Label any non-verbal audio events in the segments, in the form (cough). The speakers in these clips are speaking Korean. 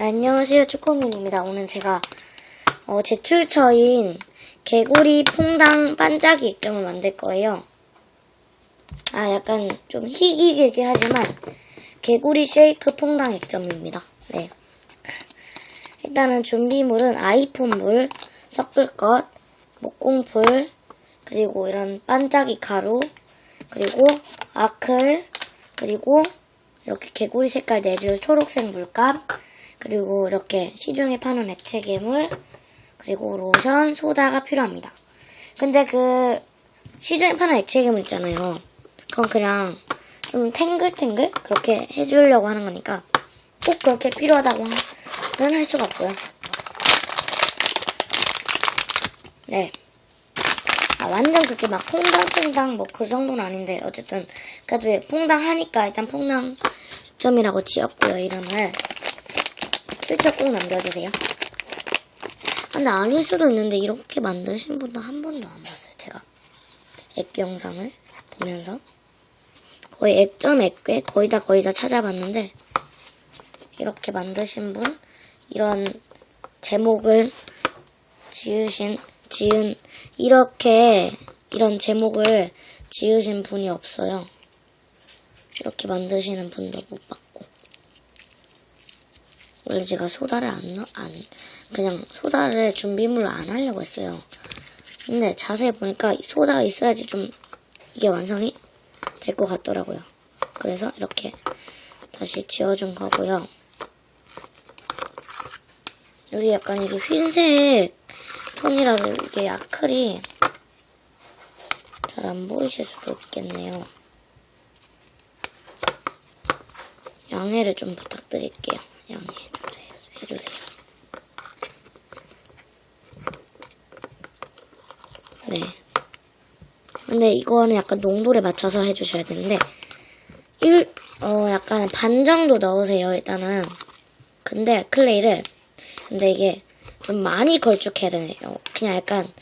네, 안녕하세요 축구민입니다. 오늘 제가 어, 제출처인 개구리 퐁당 반짝이 액정을 만들 거예요. 아 약간 좀 희귀하게 하지만 개구리 쉐이크 퐁당 액정입니다. 네. 일단은 준비물은 아이폰 물, 섞을 것, 목공풀, 그리고 이런 반짝이 가루, 그리고 아클, 그리고 이렇게 개구리 색깔 내줄 초록색 물감, 그리고 이렇게 시중에 파는 액체 괴물, 그리고 로션, 소다가 필요합니다. 근데 그 시중에 파는 액체 괴물 있잖아요. 그건 그냥 좀 탱글탱글 그렇게 해주려고 하는 거니까 꼭 그렇게 필요하다고 는 할 수가 없고요. 네. 아, 완전 그렇게 막 퐁당퐁당 뭐 그 정도는 아닌데 어쨌든 그래도 퐁당 하니까 일단 퐁당 점이라고 지었고요 이름을 글자 꼭 남겨주세요. 아, 근데 아닐 수도 있는데 이렇게 만드신 분도 한 번도 안 봤어요 제가 액기 영상을 보면서 거의 액점 액괴 거의 다 거의 다 찾아봤는데 이렇게 만드신 분 이런 제목을 지으신 지은 이렇게 이런 제목을 지으신 분이 없어요. 이렇게 만드시는 분도 못 봤고 원래 제가 소다를 안 넣, 안 그냥 소다를 준비물로 안 하려고 했어요. 근데 자세히 보니까 소다가 있어야지 좀 이게 완성이 될 것 같더라고요. 그래서 이렇게 다시 지어준 거고요. 여기 약간 이게 흰색 톤이라서 이게 아클이 잘안 보이실 수도 있겠네요. 양해를 좀 부탁드릴게요. 양해 해주세요. 네. 근데 이거는 약간 농도를 맞춰서 해주셔야 되는데, 일, 어, 약간 반 정도 넣으세요, 일단은. 근데 클레이를, 근데 이게 좀 많이 걸쭉해야 되네요. 그냥 약간,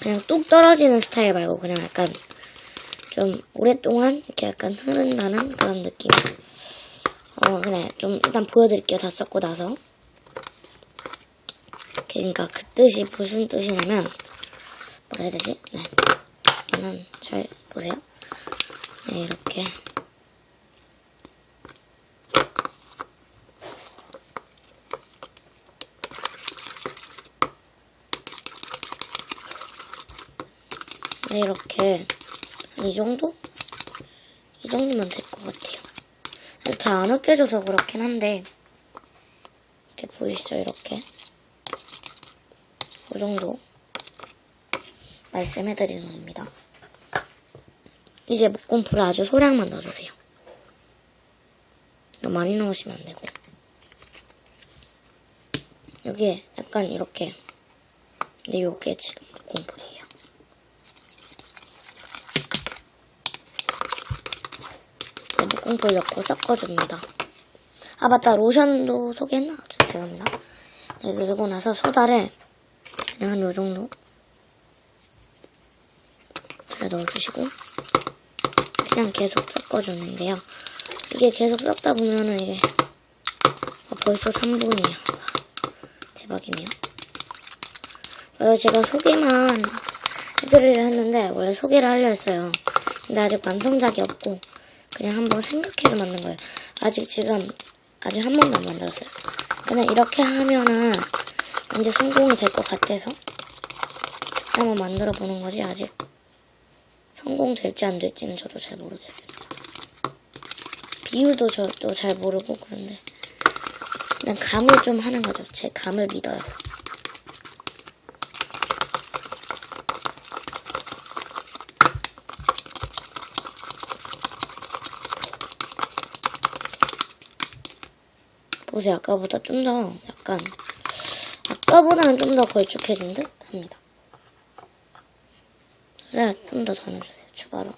그냥 뚝 떨어지는 스타일 말고, 그냥 약간, 좀 오랫동안 이렇게 약간 흐른다는 그런 느낌. 어, 그래. 좀 일단 보여드릴게요. 다 썼고 나서. 그러니까 그 뜻이 무슨 뜻이냐면, 뭐라 해야 되지? 네. 이거는 잘 보세요. 네, 이렇게. 네, 이렇게. 이 정도? 이 정도면 될 것 같아요. 다 안 으깨져서 그렇긴 한데, 이렇게 보이시죠? 이렇게. 이 정도. 말씀해드리는 겁니다. 이제 목공풀을 아주 소량만 넣어주세요. 너무 많이 넣으시면 안 되고요. 여기에 약간 이렇게 근데 요게 지금 목공풀이에요. 네, 목공풀 넣고 섞어줍니다. 아 맞다 로션도 소개했나? 죄송합니다. 네, 그리고 나서 소다를 그냥 한 요정도 잘 넣어주시고 그냥 계속 섞어주는데요. 이게 계속 섞다 보면은 이게 아, 벌써 3분이에요. 대박이네요. 그래서 제가 소개만 해드리려 했는데 원래 소개를 하려 했어요. 근데 아직 완성작이 없고 그냥 한번 생각해서 만든 거예요. 아직 지금 아직 한 번도 안 만들었어요. 그냥 이렇게 하면은 이제 성공이 될 것 같아서 한번 만들어 보는 거지 아직 성공될지 안 될지는 저도 잘 모르겠습니다. 비율도 저도 잘 모르고 그런데 그냥 감을 좀 하는 거죠. 제 감을 믿어요. 보세요. 아까보다 좀 더 약간 아까보다는 좀 더 걸쭉해진 듯 합니다. 네, 좀 더 더 넣어주세요. 추가로.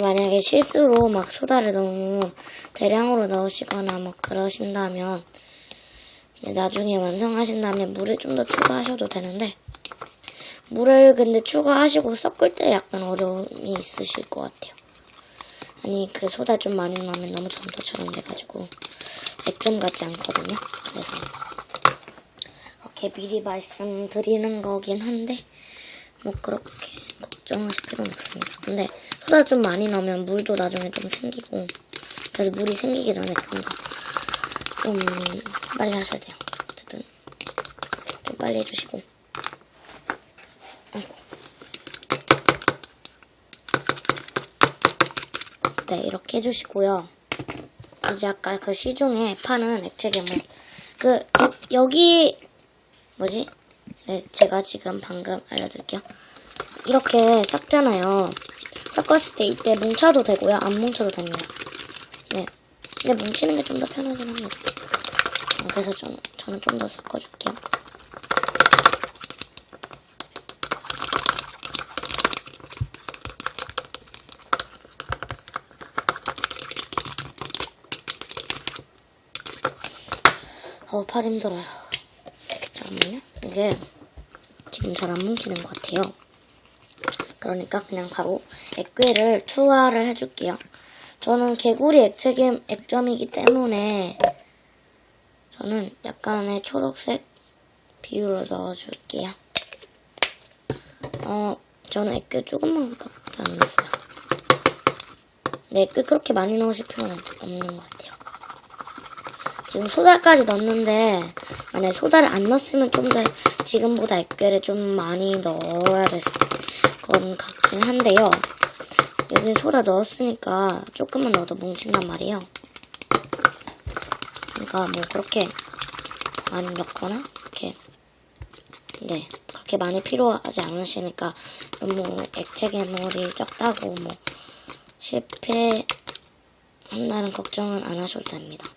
만약에 실수로 막 소다를 너무 대량으로 넣으시거나 막 그러신다면 나중에 완성하신 다음에 물을 좀 더 추가하셔도 되는데 물을 근데 추가하시고 섞을 때 약간 어려움이 있으실 것 같아요. 아니 그 소다 좀 많이 넣으면 너무 점토처럼 돼가지고 액점 같지 않거든요. 그래서 이렇게 미리 말씀드리는 거긴 한데 뭐 그렇게 걱정하실 필요는 없습니다. 근데 소다 좀 많이 넣으면 물도 나중에 좀 생기고 그래서 물이 생기기 전에 좀더좀 빨리 하셔야 돼요. 어쨌든 좀 빨리 해주시고. 네 이렇게 해주시고요. 이제 아까 그 시중에 파는 액체 괴물 그 여- 여기 뭐지? 네 제가 지금 방금 알려드릴게요. 이렇게 섞잖아요. 섞었을 때 이때 뭉쳐도 되고요. 안 뭉쳐도 됩니다. 네. 근데 뭉치는 게 좀 더 편하긴 합니다. 어, 그래서 좀, 저는 좀 더 섞어줄게요. 어, 팔 힘들어요. 잠깐만요. 이게 지금 잘 안 뭉치는 것 같아요. 그러니까 그냥 바로 액괴를 투하를 해줄게요. 저는 개구리 액체겸 액점이기 때문에 저는 약간의 초록색 비율로 넣어줄게요. 어, 저는 액괴 조금만 밖에 안 넣었어요. 근데 액괴 그렇게 많이 넣으실 필요는 없는 것 같아요. 지금 소다까지 넣었는데 만약에 소다를 안 넣었으면 좀 더 지금보다 액괴를 좀 많이 넣어야 됐을 건 같긴 한데요. 여긴 소다 넣었으니까 조금만 넣어도 뭉친단 말이에요. 그러니까 뭐 그렇게 많이 넣거나 이렇게 네 그렇게 많이 필요하지 않으시니까 너무 액체 괴물이 적다고 뭐 실패한다는 걱정은 안 하셔도 됩니다.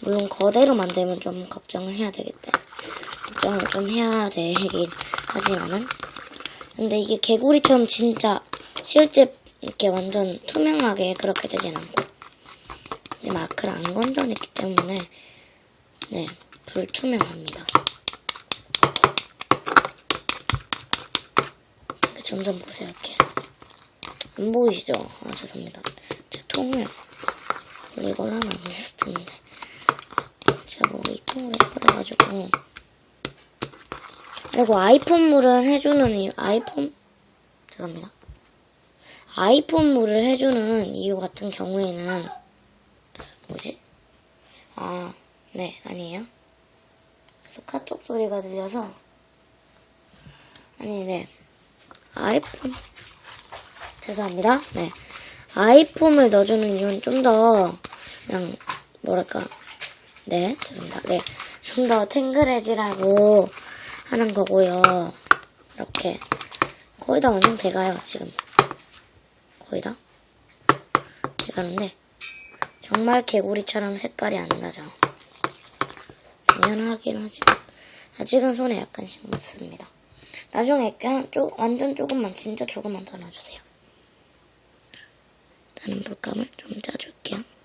물론 거대로 만들면 좀 걱정을 해야 되겠다. 걱정을 좀 해야 되긴 하지만은 근데 이게 개구리처럼 진짜 실제 이렇게 완전 투명하게 그렇게 되진 않고 근데 마크를 안 건져냈기 때문에 네 불투명합니다. 점점 보세요 이렇게 안 보이시죠? 아 죄송합니다. 제 통을 이걸로 하면 안 됐을 텐데 통을 해버려가지고 그리고 아이폰 물을 해주는 이유 아이폰 죄송합니다. 아이폰 물을 해주는 이유 같은 경우에는 뭐지? 아, 네, 아니에요. 카톡 소리가 들려서 아니, 네. 아이폰 죄송합니다. 네. 아이폰을 넣어주는 이유는 좀 더 그냥 뭐랄까 네, 죄송합니다. 네, 좀 더 탱글해지라고 하는 거고요. 이렇게 거의 다 완성 돼가요 지금. 거의 다 돼가는데 정말 개구리처럼 색깔이 안 나죠. 당연하긴 하지만 아직은 손에 약간씩 묻습니다. 나중에 그냥 쪼, 완전 조금만 진짜 조금만 더 넣어주세요. 나는 물감을 좀 짜줄게요.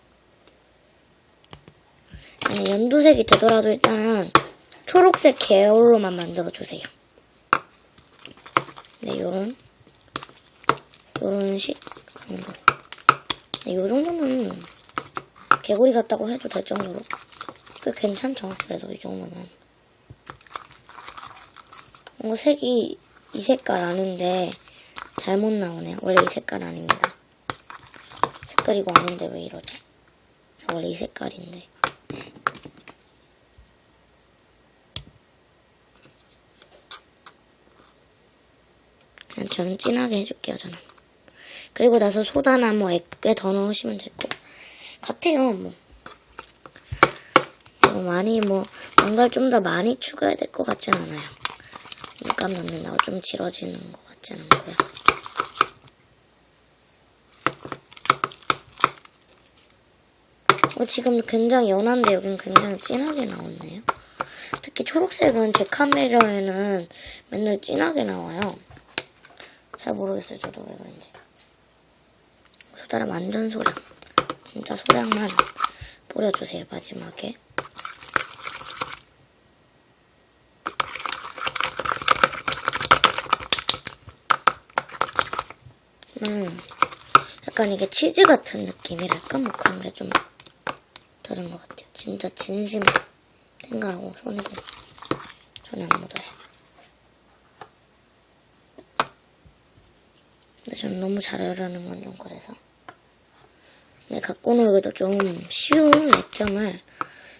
아니 연두색이 되더라도 일단은 초록색 계열로만 만들어주세요. 네, 요런 요런 식 정도. 네, 요 정도면 개구리 같다고 해도 될 정도로 꽤 괜찮죠. 그래도 이 정도면. 뭔가 색이 이 색깔 아닌데 잘못 나오네요. 원래 이 색깔 아닙니다. 색깔이고 아닌데 왜 이러지? 원래 이 색깔인데. 저는 진하게 해줄게요, 저는. 그리고 나서 소다나 뭐 액괴 더 넣으시면 될것 같아요, 뭐. 뭐 많이 뭐, 뭔가를 좀더 많이 추가해야 될 것 같진 않아요. 물감 넣는다고 좀 질어지는 것 같진 않고요. 어, 지금 굉장히 연한데 여긴 굉장히 진하게 나왔네요. 특히 초록색은 제 카메라에는 맨날 진하게 나와요. 잘 모르겠어요, 저도 왜 그런지. 소다를 완전 소량. 진짜 소량만 뿌려주세요, 마지막에. 음, 약간 이게 치즈 같은 느낌이랄까? 뭐 그런 게좀 들은 것 같아요. 진짜 진심 생각하고 손에도 손에 안 묻어요. 저는 너무 잘 어울리는 건 좀 그래서. 근데 갖고 놀기도 좀 쉬운 액정을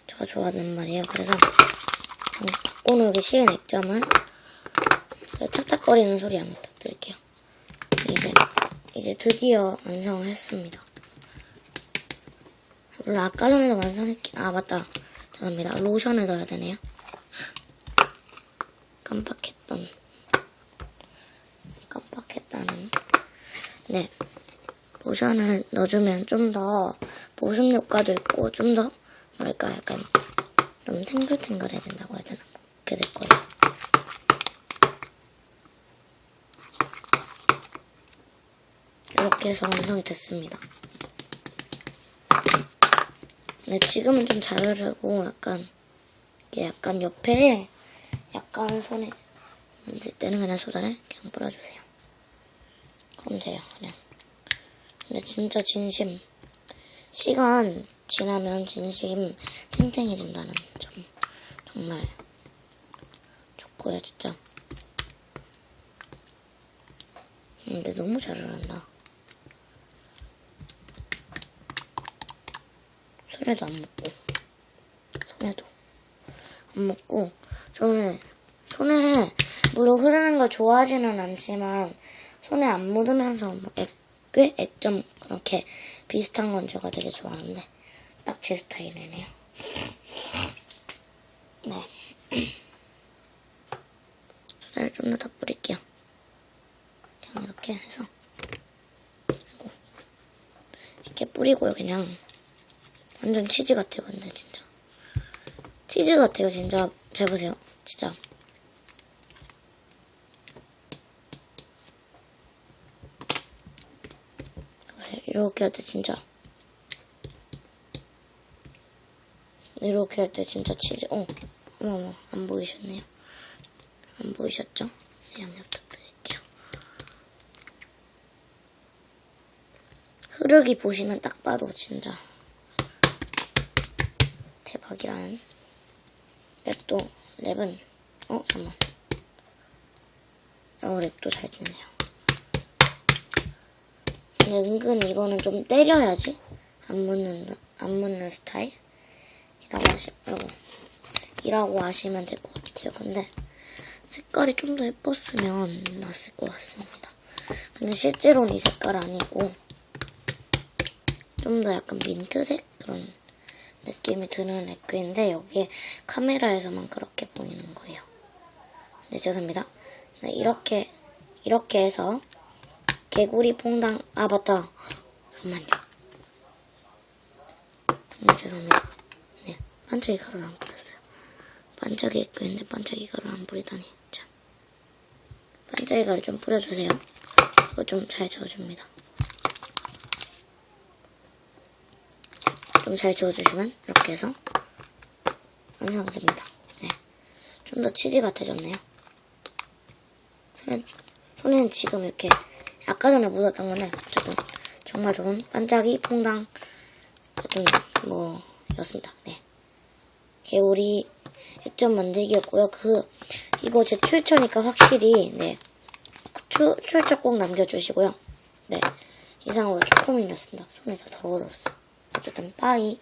제가 좋아하는 말이에요. 그래서 좀 갖고 놀기 쉬운 액정을 탁탁거리는 소리 안 부탁드릴게요. 이제 이제 드디어 완성을 했습니다. 물론 아까 전에도 완성했기 아 맞다 죄송합니다 로션을 넣어야 되네요. 깜빡했던 깜빡했다는 네 로션을 넣어주면 좀 더 보습 효과도 있고 좀 더 뭐랄까 약간 좀 탱글탱글해진다고 해야 되나 뭐 그렇게 될 거예요. 이렇게 해서 완성이 됐습니다. 근데 지금은 좀잘 흐르고 약간 이게 약간 옆에 약간 손에 만질 때는 그냥 소다를 그냥 뿌려주세요. 그럼 돼요, 그냥. 근데 진짜 진심 시간 지나면 진심 탱탱해진다는 점 정말 좋고요, 진짜. 근데 너무 잘 흐른다. 손에도 안 묻고 손에도 안 묻고 저는 손에 물론 흐르는 걸 좋아하지는 않지만 손에 안 묻으면서 뭐 액괴 액점 그렇게 비슷한 건 제가 되게 좋아하는데 딱 제 스타일이네요. (laughs) 네. (clears throat) 소다를 좀 더 더 뿌릴게요. 그냥 이렇게 해서 이렇게 뿌리고요 그냥 완전 치즈 같아요, 근데 진짜. 치즈 같아요, 진짜. 잘 보세요. 진짜. 보세요. 이렇게 할 때 진짜. 이렇게 할 때 진짜 치즈. 어, 어머머, 안 보이셨네요. 안 보이셨죠? 네, 양해 부탁드릴게요. 흐르기 보시면 딱 봐도 진짜. 대박이라는 랩도 랩은 어 잠만 어 랩도 잘 됐네요 근데 은근 이거는 좀 때려야지. 안 묻는 안 묻는 스타일? 이라고 하시 아이고. 이라고 하시면 될 것 같아요. 근데 색깔이 좀 더 예뻤으면 낫을 것 같습니다. 근데 실제로는 이 색깔 아니고 좀 더 약간 민트색 그런 느낌이 드는 에크인데 여기에 카메라에서만 그렇게 보이는 거예요. 네, 죄송합니다. 네, 이렇게 이렇게 해서 개구리 퐁당 아 맞다 잠만요. 정말 죄송합니다. 네, 반짝이 가루를 안 뿌렸어요. 반짝이 에크인데 반짝이 가루를 안 뿌리다니 참. 반짝이 가루 좀 뿌려주세요. 이거 좀 잘 저어줍니다. 좀 잘 저어주시면 이렇게 해서 완성됩니다. 네. 좀 더 치즈 같아졌네요. 손에는 지금 이렇게 아까 전에 묻었던 거는 어쨌든 정말 좋은 반짝이 퐁당 어떤 뭐였습니다. 네. 개구리 액젓 만들기였고요. 그 이거 제 출처니까 확실히 네 추, 출처 꼭 남겨주시고요. 네 이상으로 조금이었습니다. 손에 다 더러워졌어요. 어쨌든 빠이